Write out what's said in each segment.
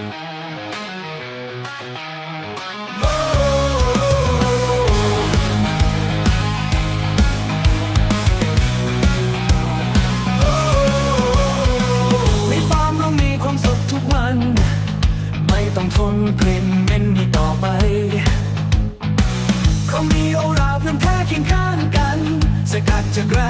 ในฟาร์มเรมีความสุขทุกวัน ไม่ต้องทนกลิ่นเหม็นนี้ต่อไปเขามีโอราเพื่แท้เคีงข้ากัน สกัดจากร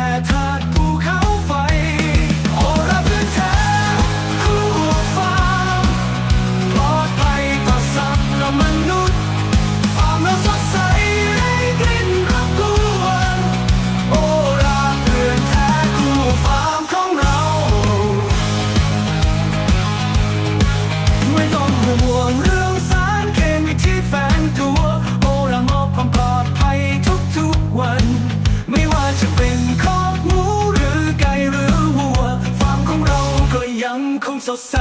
สดใส